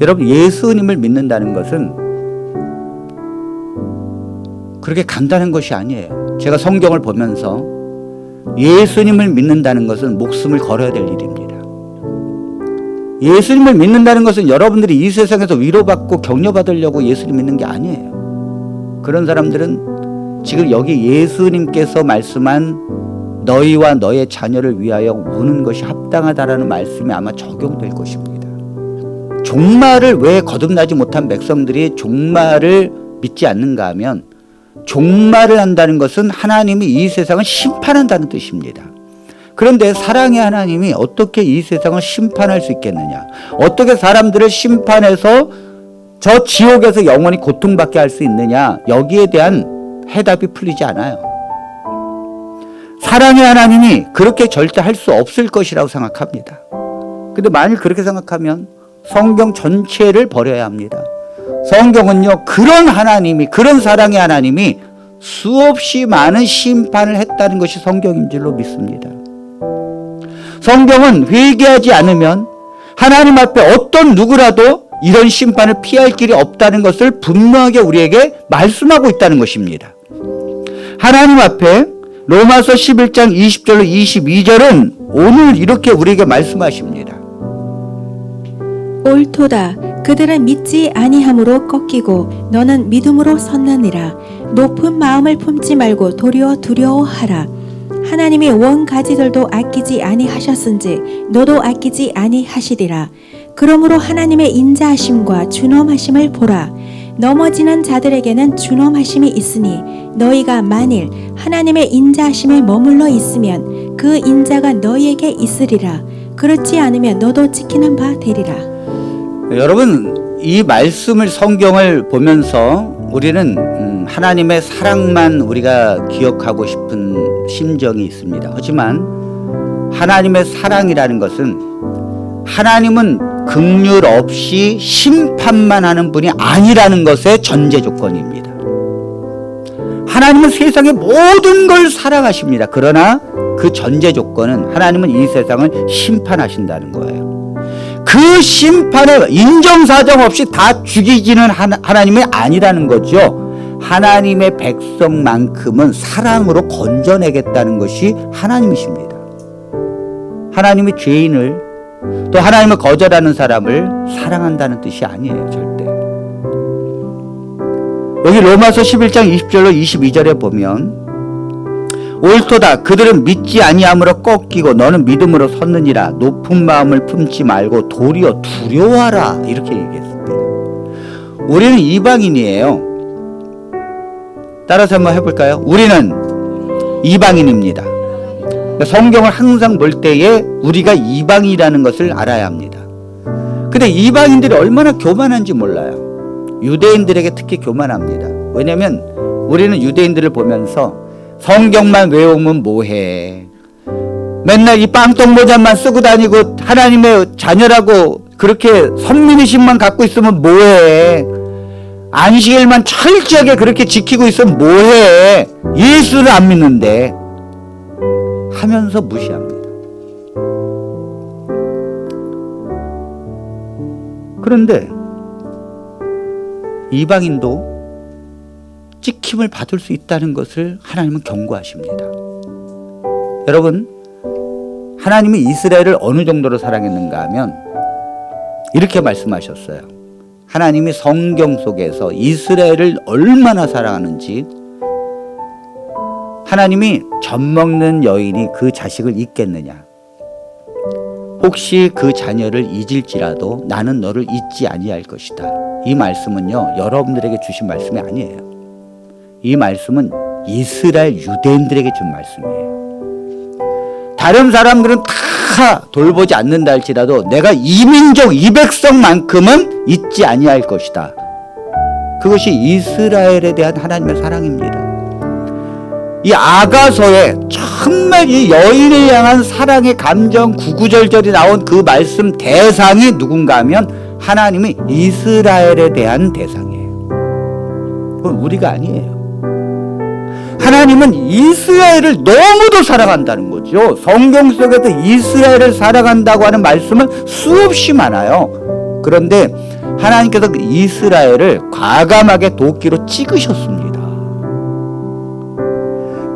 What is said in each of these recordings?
여러분 예수님을 믿는다는 것은 그렇게 간단한 것이 아니에요. 제가 성경을 보면서 예수님을 믿는다는 것은 목숨을 걸어야 될 일입니다. 예수님을 믿는다는 것은 여러분들이 이 세상에서 위로받고 격려받으려고 예수님 믿는 게 아니에요. 그런 사람들은 지금 여기 예수님께서 말씀한 너희와 너의 자녀를 위하여 우는 것이 합당하다라는 말씀이 아마 적용될 것입니다. 종말을 왜 거듭나지 못한 백성들이 종말을 믿지 않는가 하면 종말을 한다는 것은 하나님이 이 세상을 심판한다는 뜻입니다. 그런데 사랑의 하나님이 어떻게 이 세상을 심판할 수 있겠느냐? 어떻게 사람들을 심판해서 저 지옥에서 영원히 고통받게 할 수 있느냐? 여기에 대한 해답이 풀리지 않아요. 사랑의 하나님이 그렇게 절대 할 수 없을 것이라고 생각합니다. 근데 만일 그렇게 생각하면 성경 전체를 버려야 합니다. 성경은요, 그런 하나님이, 그런 사랑의 하나님이 수없이 많은 심판을 했다는 것이 성경인 줄로 믿습니다. 성경은 회개하지 않으면 하나님 앞에 어떤 누구라도 이런 심판을 피할 길이 없다는 것을 분명하게 우리에게 말씀하고 있다는 것입니다. 하나님 앞에 로마서 11장 20절로 22절은 오늘 이렇게 우리에게 말씀하십니다. 옳도다. 그들은 믿지 아니함으로 꺾이고 너는 믿음으로 섰느니라. 높은 마음을 품지 말고 도리어 두려워하라. 하나님이 원 가지들도 아끼지 아니하셨은지 너도 아끼지 아니하시리라. 그러므로 하나님의 인자하심과 준엄하심을 보라. 넘어지는 자들에게는 준엄하심이 있으니 너희가 만일 하나님의 인자하심에 머물러 있으면 그 인자가 너희에게 있으리라. 그렇지 않으면 너도 지키는 바 되리라 여러분 이 말씀을 성경을 보면서 우리는 음, 하나님의 사랑만 우리가 기억하고 싶은 심정이 있습니다. 하지만 하나님의 사랑이라는 것은 하나님은 긍휼 없이 심판만 하는 분이 아니라는 것의 전제 조건입니다. 하나님은 세상의 모든 걸 사랑하십니다. 그러나 그 전제 조건은 하나님은 이 세상을 심판하신다는 거예요. 그 심판을 인정사정 없이 다 죽이지는 하나, 하나님이 아니라는 거죠. 하나님의 백성만큼은 사랑으로 건져내겠다는 것이 하나님이십니다. 하나님이 죄인을 또 하나님을 거절하는 사람을 사랑한다는 뜻이 아니에요, 절대. 여기 로마서 11장 20절로 22절에 보면 옳도다 그들은 믿지 아니함으로 꺾이고 너는 믿음으로 섰느니라 높은 마음을 품지 말고 도리어 두려워하라 이렇게 얘기했습니다. 우리는 이방인이에요. 따라서 한번 해볼까요? 우리는 이방인입니다. 성경을 항상 볼 때에 우리가 이방이라는 것을 알아야 합니다. 근데 이방인들이 얼마나 교만한지 몰라요. 유대인들에게 특히 교만합니다. 왜냐하면 우리는 유대인들을 보면서 성경만 외우면 뭐해. 맨날 이 빵떡 모자만 쓰고 다니고 하나님의 자녀라고 그렇게 선민의식만 갖고 있으면 뭐해. 안식일만 철저하게 그렇게 지키고 있으면 뭐해. 예수를 안 믿는데. 하면서 무시합니다. 그런데 이방인도 찍힘을 받을 수 있다는 것을 하나님은 경고하십니다. 여러분, 하나님이 이스라엘을 어느 정도로 사랑했는가 하면 이렇게 말씀하셨어요. 하나님이 성경 속에서 이스라엘을 얼마나 사랑하는지 하나님이 젖 먹는 여인이 그 자식을 잊겠느냐? 혹시 그 자녀를 잊을지라도 나는 너를 잊지 아니할 것이다. 이 말씀은요, 여러분들에게 주신 말씀이 아니에요. 이 말씀은 이스라엘 유대인들에게 준 말씀이에요. 다른 사람들은 다 돌보지 않는다 할지라도 내가 이민족, 이 백성만큼은 잊지 아니할 것이다. 그것이 이스라엘에 대한 하나님의 사랑입니다. 이 아가서에 정말 이 여인을 향한 사랑의 감정 구구절절이 나온 그 말씀 대상이 누군가 하면 하나님이 이스라엘에 대한 대상이에요. 그건 우리가 아니에요. 하나님은 이스라엘을 너무도 사랑한다는 거죠. 성경 속에도 이스라엘을 사랑한다고 하는 말씀은 수없이 많아요. 그런데 하나님께서 그 이스라엘을 과감하게 도끼로 찍으셨습니다.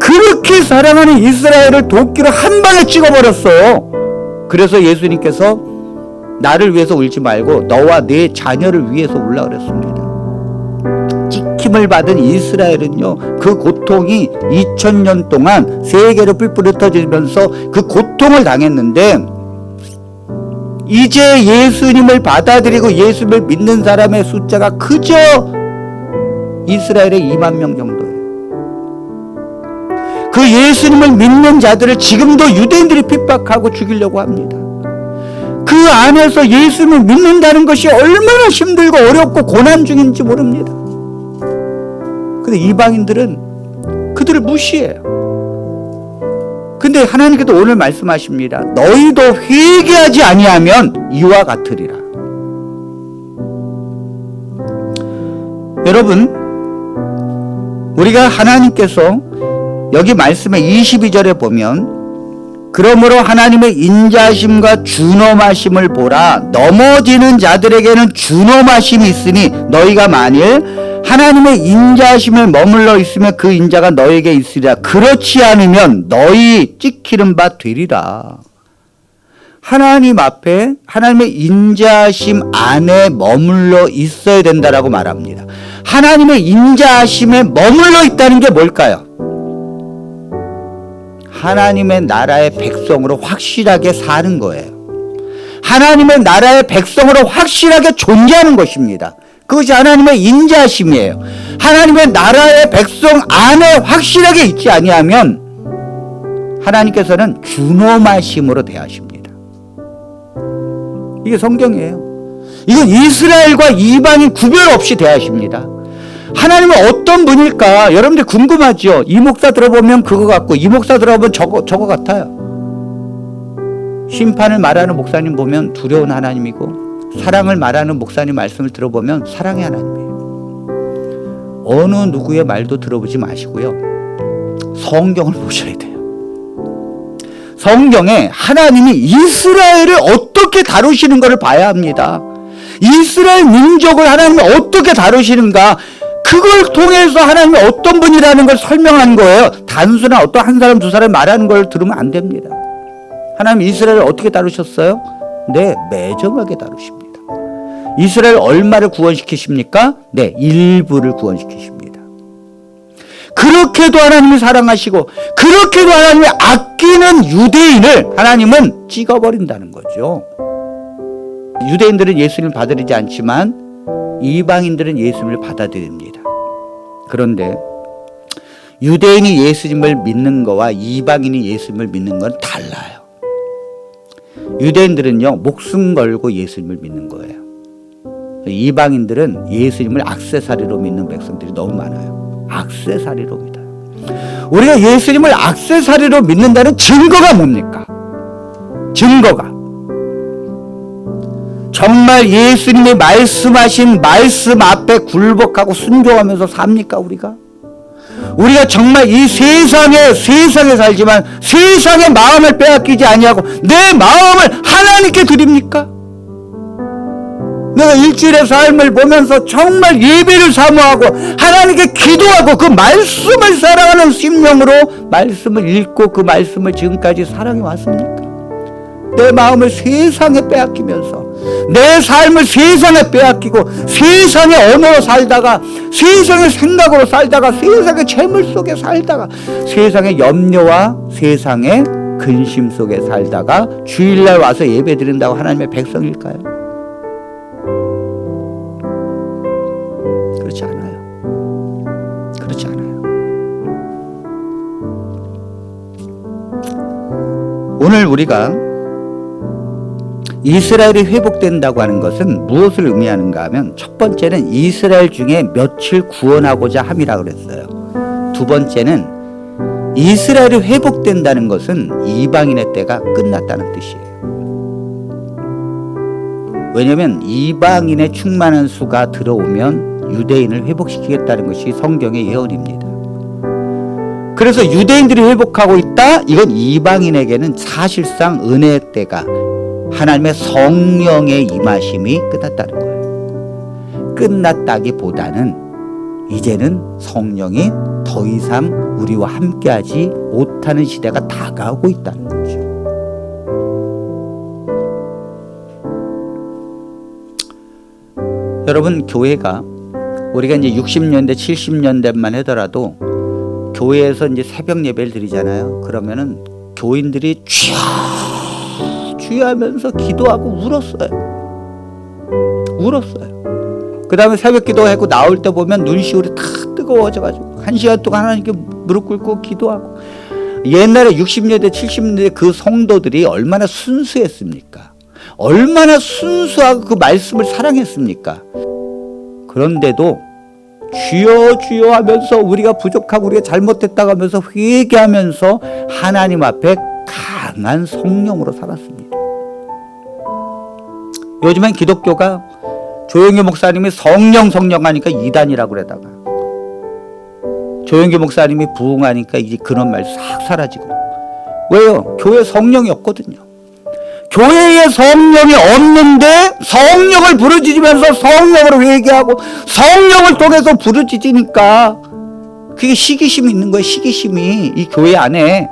그렇게 사랑하는 이스라엘을 도끼로 한 방에 찍어버렸어요. 그래서 예수님께서 나를 위해서 울지 말고 너와 네 자녀를 위해서 울라 그랬습니다. 찍힘을 받은 이스라엘은요, 그 고통이 2000년 동안 세계로 뿔뿔이 흩어지면서 그 고통을 당했는데, 이제 예수님을 받아들이고 예수님을 믿는 사람의 숫자가 그저 이스라엘의 2만 명 정도예요. 그 예수님을 믿는 자들을 지금도 유대인들이 핍박하고 죽이려고 합니다. 그 안에서 예수님을 믿는다는 것이 얼마나 힘들고 어렵고 고난 중인지 모릅니다. 근데 이방인들은 그들을 무시해요. 근데 하나님께서 오늘 말씀하십니다. 너희도 회개하지 아니하면 이와 같으리라. 여러분, 우리가 하나님께서 여기 말씀의 22절에 보면 그러므로 하나님의 인자심과 준엄하심을 보라 넘어지는 자들에게는 준엄하심이 있으니 너희가 만일 하나님의 인자심을 머물러 있으면 그 인자가 너에게 있으리라 그렇지 않으면 너희 찍히는 바 되리라 하나님 앞에 하나님의 인자심 안에 머물러 있어야 된다라고 말합니다 하나님의 인자심에 머물러 있다는 게 뭘까요? 하나님의 나라의 백성으로 확실하게 사는 거예요. 하나님의 나라의 백성으로 확실하게 존재하는 것입니다. 그것이 하나님의 인자심이에요. 하나님의 나라의 백성 안에 확실하게 있지 아니하면 하나님께서는 준엄하심으로 대하십니다. 이게 성경이에요. 이건 이스라엘과 이방인 구별 없이 대하십니다. 하나님은 어떤 분일까? 여러분들 궁금하죠? 이 목사 들어보면 그거 같고, 이 목사 들어보면 저거, 저거 같아요. 심판을 말하는 목사님 보면 두려운 하나님이고, 사랑을 말하는 목사님 말씀을 들어보면 사랑의 하나님이에요. 어느 누구의 말도 들어보지 마시고요. 성경을 보셔야 돼요. 성경에 하나님이 이스라엘을 어떻게 다루시는 것을 봐야 합니다. 이스라엘 민족을 하나님이 어떻게 다루시는가 그걸 통해서 하나님이 어떤 분이라는 걸 설명한 거예요. 단순한 어떤 한 사람 두 사람 말하는 걸 들으면 안 됩니다. 하나님 이스라엘을 어떻게 다루셨어요? 네, 매정하게 다루십니다. 이스라엘 얼마를 구원시키십니까? 네, 일부를 구원시키십니다. 그렇게도 하나님이 사랑하시고 그렇게도 하나님이 아끼는 유대인을 하나님은 찍어버린다는 거죠. 유대인들은 예수님을 받아들이지 않지만 이방인들은 예수님을 받아들입니다. 그런데 유대인이 예수님을 믿는 거와 이방인이 예수님을 믿는 건 달라요. 유대인들은요, 목숨 걸고 예수님을 믿는 거예요. 이방인들은 예수님을 악세사리로 믿는 백성들이 너무 많아요. 악세사리로 믿어요. 우리가 예수님을 악세사리로 믿는다는 증거가 뭡니까? 증거가. 정말 예수님이 말씀하신 말씀 앞에 굴복하고 순종하면서 삽니까 우리가? 우리가 정말 이 세상에 세상에 살지만 세상의 마음을 빼앗기지 아니하고 내 마음을 하나님께 드립니까? 내가 일주일의 삶을 보면서 정말 예배를 사모하고 하나님께 기도하고 그 말씀을 사랑하는 심령으로 말씀을 읽고 그 말씀을 지금까지 사랑해 왔습니까? 내 마음을 세상에 빼앗기면서 내 삶을 세상에 빼앗기고 세상의 언어로 살다가 세상의 생각으로 살다가 세상의 재물 속에 살다가 세상의 염려와 세상의 근심 속에 살다가 주일날 와서 예배 드린다고 하나님의 백성일까요? 오늘 우리가 이스라엘이 회복된다고 하는 것은 무엇을 의미하는가 하면 첫 번째는 이스라엘 중에 며칠 구원하고자 함이라 그랬어요. 두 번째는 이스라엘이 회복된다는 것은 이방인의 때가 끝났다는 뜻이에요. 왜냐하면 이방인의 충만한 수가 들어오면 유대인을 회복시키겠다는 것이 성경의 예언입니다. 그래서 유대인들이 회복하고 있다? 이건 이방인에게는 사실상 은혜의 때가 하나님의 성령의 임하심이 끝났다는 거예요. 끝났다기보다는 이제는 성령이 더 이상 우리와 함께하지 못하는 시대가 다가오고 있다는 거죠. 여러분 교회가 우리가 이제 60년대 70년대만 하더라도 교회에서 이제 새벽 예배를 드리잖아요. 그러면은 교인들이 주여 주여 하면서 기도하고 울었어요. 울었어요. 그 다음에 새벽 기도하고 나올 때 보면 눈시울이 다 뜨거워져가지고 한 시간 동안 하나님께 무릎 꿇고 기도하고 옛날에 60년대 70년대 그 성도들이 얼마나 순수했습니까? 얼마나 순수하고 그 말씀을 사랑했습니까? 그런데도 주여 주여 하면서 우리가 부족하고 우리가 잘못했다고 하면서 회개하면서 하나님 앞에 강한 성령으로 살았습니다. 요즘엔 기독교가 조영기 목사님이 성령 성령 하니까 이단이라고 그러다가 조영기 목사님이 부흥하니까 이제 그런 말 싹 사라지고 왜요? 교회 성령이 없거든요. 교회에 성령이 없는데 성령을 부르짖으면서 성령으로 회개하고 성령을 통해서 부르짖으니까 그게 시기심이 있는 거예요. 시기심이 이 교회 안에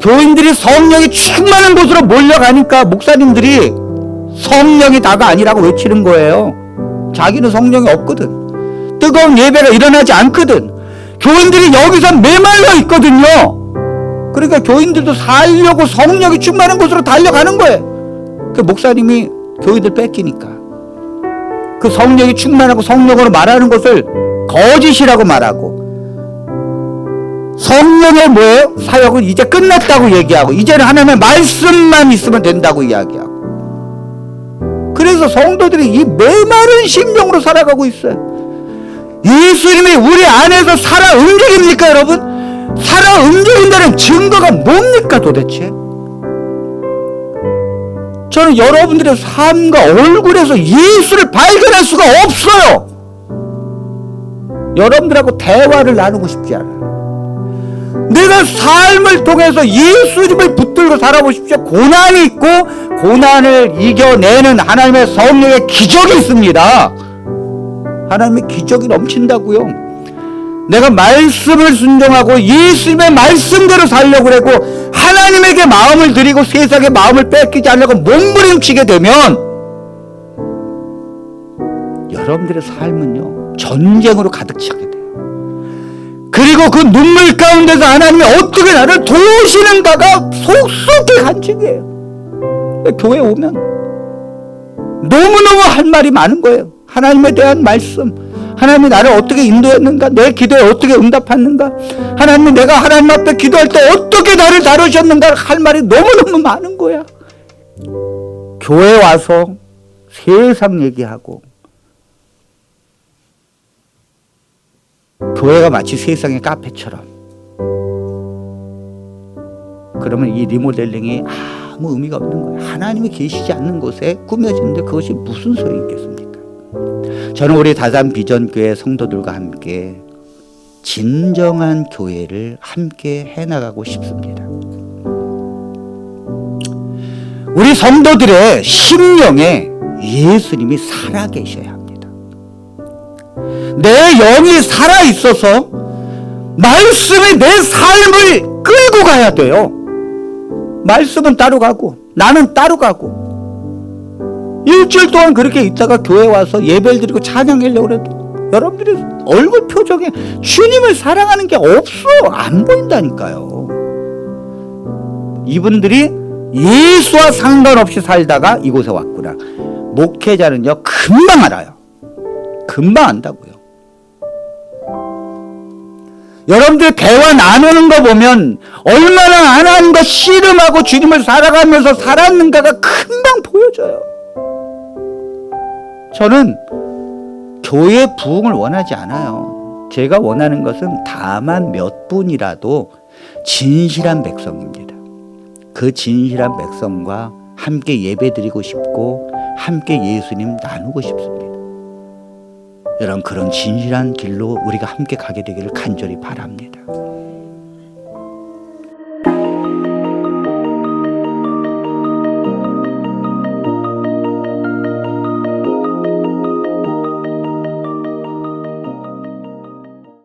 교인들이 성령이 충만한 곳으로 몰려가니까 목사님들이 성령이 다가 아니라고 외치는 거예요. 자기는 성령이 없거든. 뜨거운 예배가 일어나지 않거든. 교인들이 여기서 메말라 있거든요. 그러니까 교인들도 살려고 성령이 충만한 곳으로 달려가는 거예요. 그 목사님이 교인들 뺏기니까. 그 성령이 충만하고 성령으로 말하는 것을 거짓이라고 말하고 성령의 뭐예요? 사역은 이제 끝났다고 얘기하고 이제는 하나님의 말씀만 있으면 된다고 이야기하고 그래서 성도들이 이 메마른 심령으로 살아가고 있어요. 예수님이 우리 안에서 살아 움직입니까, 여러분? 살아 움직인다는 증거가 뭡니까, 도대체? 저는 여러분들의 삶과 얼굴에서 예수를 발견할 수가 없어요. 여러분들하고 대화를 나누고 싶지 않아요. 내가 삶을 통해서 예수님을 붙들고 살아보십시오. 고난이 있고 고난을 이겨내는 하나님의 성령의 기적이 있습니다. 하나님의 기적이 넘친다고요. 내가 말씀을 순종하고 예수님의 말씀대로 살려고 그러고 하나님에게 마음을 드리고 세상에 마음을 뺏기지 않으려고 몸부림치게 되면 여러분들의 삶은요 전쟁으로 가득 차게 돼요. 그리고 그 눈물 가운데서 하나님이 어떻게 나를 도우시는가가 속속히 간증이에요. 교회 오면 너무너무 할 말이 많은 거예요. 하나님에 대한 말씀. 하나님이 나를 어떻게 인도했는가? 내 기도에 어떻게 응답했는가? 하나님이 내가 하나님 앞에 기도할 때 어떻게 나를 다루셨는가? 할 말이 너무너무 많은 거야. 교회 와서 세상 얘기하고 교회가 마치 세상의 카페처럼 그러면 이 리모델링이 아무 의미가 없는 거예요. 하나님이 계시지 않는 곳에 꾸며지는데 그것이 무슨 소리 있겠습니까? 저는 우리 다산 비전교회 성도들과 함께 진정한 교회를 함께 해나가고 싶습니다. 우리 성도들의 심령에 예수님이 살아 계셔야 합니다. 내 영이 살아 있어서 말씀이 내 삶을 끌고 가야 돼요. 말씀은 따로 가고 나는 따로 가고 일주일 동안 그렇게 있다가 교회 와서 예배를 드리고 찬양하려고 그래도 여러분들이 얼굴 표정에 주님을 사랑하는 게 없어 안 보인다니까요. 이분들이 예수와 상관없이 살다가 이곳에 왔구나. 목회자는요 금방 알아요. 금방 안다고요. 여러분들 대화 나누는 거 보면 얼마나 하나님과 씨름하고 주님을 살아가면서 살았는가가 금방 보여져요. 저는 교회 부흥을 원하지 않아요. 제가 원하는 것은 다만 몇 분이라도 진실한 백성입니다. 그 진실한 백성과 함께 예배드리고 싶고 함께 예수님 나누고 싶습니다. 여러분 그런 진실한 길로 우리가 함께 가게 되기를 간절히 바랍니다.